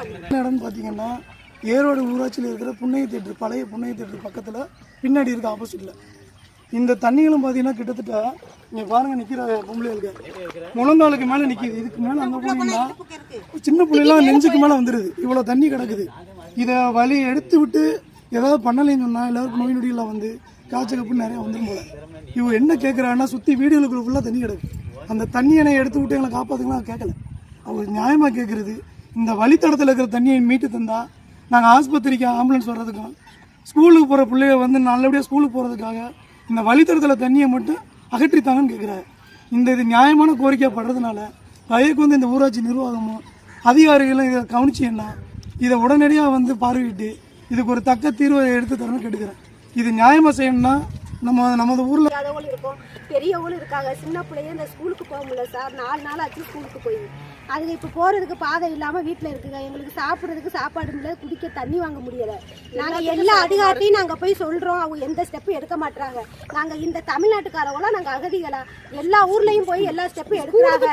என்ன இடம்னு பார்த்தீங்கன்னா ஏரோடு ஊராட்சியில் இருக்கிற புண்ணிய தேட்டர் பழைய புண்ணிய தேட்டர் பக்கத்தில் பின்னாடி இருக்க ஆப்போசிட்டில் இந்த தண்ணிகளும் பார்த்தீங்கன்னா கிட்டத்தட்ட இங்கே பாருங்க நிற்கிற பொம்பளைகளுக்கு. முழங்காலுக்கு மேலே நிற்கிது இதுக்கு மேலே அங்கே போனீங்கன்னா சின்ன பிள்ளைலாம் நெஞ்சுக்கு மேலே வந்துடுது இவ்வளோ தண்ணி கிடக்குது. இதை வழி எடுத்து விட்டு ஏதாவது பண்ணலைன்னு சொன்னால் எல்லாருக்கும் நோய் நொடியெல்லாம் வந்து காய்ச்சல் கப்பு நிறையா வந்துடும் போல. இவங்க என்ன கேட்குறாங்கன்னா சுற்றி வீடுகளுக்குள்ள ஃபுல்லாக தண்ணி கிடக்கு. அந்த தண்ணியை எடுத்து விட்டு எங்களை காப்பாற்றுக்கலாம் கேட்கல அவங்க நியாயமாக கேட்குறது இந்த வழித்தடத்தில் இருக்கிற தண்ணியை மீட்டு தந்தால் நாங்கள் ஆஸ்பத்திரிக்கு ஆம்புலன்ஸ் வர்றதுக்கும் ஸ்கூலுக்கு போகிற பிள்ளைய வந்து நல்லபடியாக ஸ்கூலுக்கு போகிறதுக்காக இந்த வழித்தடத்தில் தண்ணியை மட்டும் அகற்றித்தாங்கன்னு கேட்குறாரு இந்த இது நியாயமான கோரிக்கை படுறதுனால தயவுக்கு வந்து இந்த ஊராட்சி நிர்வாகமும் அதிகாரிகளும் இதை கவனிச்சிங்கன்னா இதை உடனடியாக வந்து பார்வையிட்டு இதுக்கு ஒரு தக்க தீர்வை எடுத்து தரணும்னு கேட்டுக்கிறேன். இது நியாயமாக செய்யணும்னா நம்ம நமது ஊரில் இல்லாதவங்களும் இருக்கும். பெரியவங்களும் இருக்காங்க. சின்ன பிள்ளைங்க இந்த ஸ்கூலுக்கு போக முடியல சார். நாலு நாள் ஆச்சு ஸ்கூலுக்கு போய். அதுங்க இப்போ போகிறதுக்கு பாதை இல்லாமல் வீட்டில் இருக்குங்க. எங்களுக்கு சாப்பிட்றதுக்கு சாப்பாடு முடியல குடிக்க தண்ணி வாங்க முடியல. நாங்கள் எல்லா அதிகாரத்தையும் நாங்கள் போய் சொல்கிறோம் அவங்க எந்த ஸ்டெப்பும் எடுக்க மாட்டாங்க நாங்கள் இந்த தமிழ்நாட்டுக்காரவங்களாம் நாங்கள் அகதிகளா? எல்லா ஊர்லேயும் போய் எல்லா ஸ்டெப்பும் எடுக்கிறாங்க.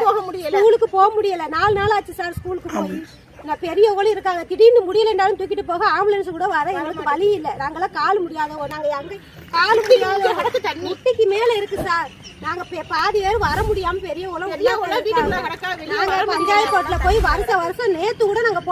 ஸ்கூலுக்கு போக முடியல. நாலு நாள் ஆச்சு சார் ஸ்கூலுக்கு போய். நான் பெரியவங்களும் இருக்காங்க. திடீர்னு முடியலைன்னாலும் தூக்கிட்டு போக ஆம்புலன்ஸ் கூட வர எங்களுக்கு வழி இல்லை. நாங்களாம் கால் முடியாதவங்க. நாங்கள் அங்கே கால் முடியாத முட்டிக்கு மேல இருக்கு சார். நாங்க பெ- பாதி பேர் வர முடியாம பெரியவங்களும் உள்ள இருக்காங்க. நாங்க பஞ்சாயத்து கோர்ட்ல போய் வருஷம் வருஷம் நேத்து கூட நாங்க போனோம்